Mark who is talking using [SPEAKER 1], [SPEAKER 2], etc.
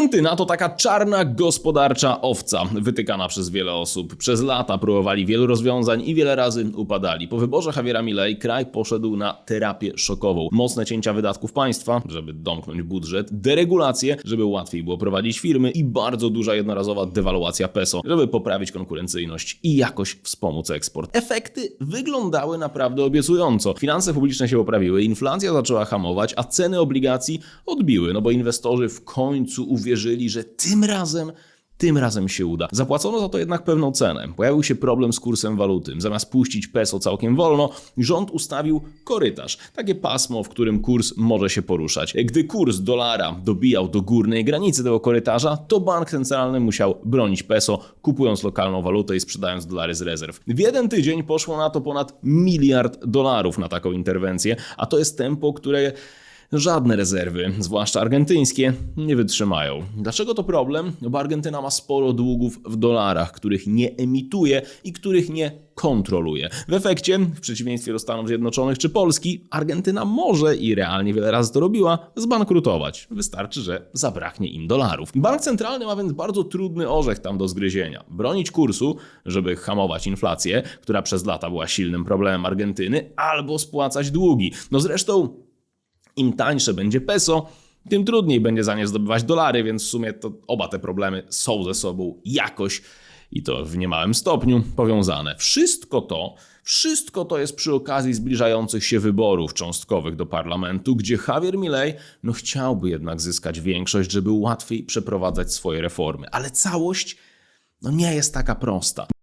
[SPEAKER 1] Argentyna to taka czarna gospodarcza owca, wytykana przez wiele osób. Przez lata próbowali wielu rozwiązań i wiele razy upadali. Po wyborze Javiera Milei kraj poszedł na terapię szokową. Mocne cięcia wydatków państwa, żeby domknąć budżet, deregulacje, żeby łatwiej było prowadzić firmy i bardzo duża jednorazowa dewaluacja peso, żeby poprawić konkurencyjność i jakoś wspomóc eksport. Efekty wyglądały naprawdę obiecująco. Finanse publiczne się poprawiły, inflacja zaczęła hamować, a ceny obligacji odbiły, no bo inwestorzy w końcu uwierzyli, że tym razem tym razem się uda. Zapłacono za to jednak pewną cenę. Pojawił się problem z kursem waluty. Zamiast puścić peso całkiem wolno, rząd ustawił korytarz. Takie pasmo, w którym kurs może się poruszać. Gdy kurs dolara dobijał do górnej granicy tego korytarza, to bank centralny musiał bronić peso, kupując lokalną walutę i sprzedając dolary z rezerw. W jeden tydzień poszło na to ponad miliard dolarów na taką interwencję, a to jest tempo, które Żadne rezerwy, zwłaszcza argentyńskie, nie wytrzymają. Dlaczego to problem? No bo Argentyna ma sporo długów w dolarach, których nie emituje i których nie kontroluje. W efekcie, w przeciwieństwie do Stanów Zjednoczonych czy Polski, Argentyna może i realnie wiele razy to robiła, zbankrutować. Wystarczy, że zabraknie im dolarów. Bank centralny ma więc bardzo trudny orzech tam do zgryzienia. Bronić kursu, żeby hamować inflację, która przez lata była silnym problemem Argentyny, albo spłacać długi. No zresztą im tańsze będzie peso, tym trudniej będzie za nie zdobywać dolary, więc w sumie to oba te problemy są ze sobą jakoś i to w niemałym stopniu powiązane. Wszystko to, wszystko to jest przy okazji zbliżających się wyborów cząstkowych do parlamentu, gdzie Javier Milei no chciałby jednak zyskać większość, żeby łatwiej przeprowadzać swoje reformy, ale całość no nie jest taka prosta.